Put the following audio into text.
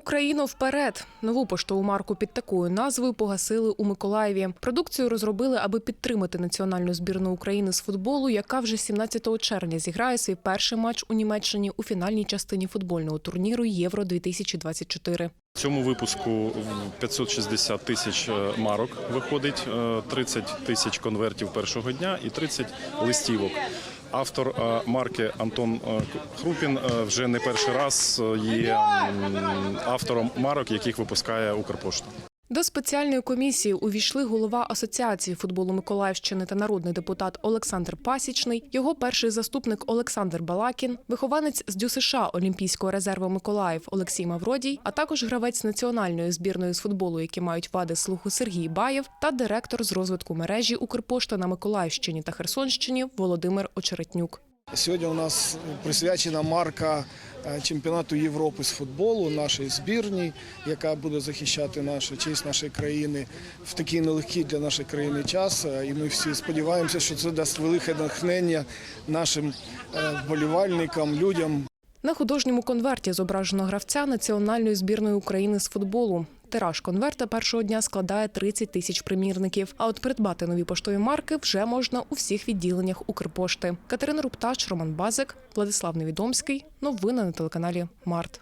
Україно вперед! Нову поштову марку під такою назвою погасили у Миколаєві. Продукцію розробили, аби підтримати національну збірну України з футболу, яка вже 17 червня зіграє свій перший матч у Німеччині у фінальній частині футбольного турніру Євро 2024 В цьому випуску 560 тисяч е, марок виходить, е, 30 тисяч конвертів першого дня і 30 листівок. Автор е, марки Антон е, Хрупін е, вже не перший раз є автором марок, яких випускає Укрпошта. До спеціальної комісії увійшли голова асоціації футболу Миколаївщини та народний депутат Олександр Пасічний, його перший заступник Олександр Балакін, вихованець з ДЮСШ Олімпійського резерву Миколаїв Олексій Мавродій, а також гравець національної збірної з футболу, які мають вади слуху Сергій Баєв, та директор з розвитку мережі Укрпошта на Миколаївщині та Херсонщині Володимир Очеретнюк. Сьогодні у нас присвячена марка е, чемпіонату Європи з футболу нашій збірній, яка буде захищати нашу честь нашої країни в такий нелегкий для нашої країни час. Е, І ми всі сподіваємося, що це дасть велике натхнення нашим е, вболівальникам, людям, На художньому конверті зображено гравця національної збірної України з футболу. Тираж конверта першого дня складає 30 тисяч примірників. А от придбати нові поштові марки вже можна у всіх відділеннях Укрпошти. Катерина Руптач, Роман Базик, Владислав Невідомський. Новини на телеканалі Март.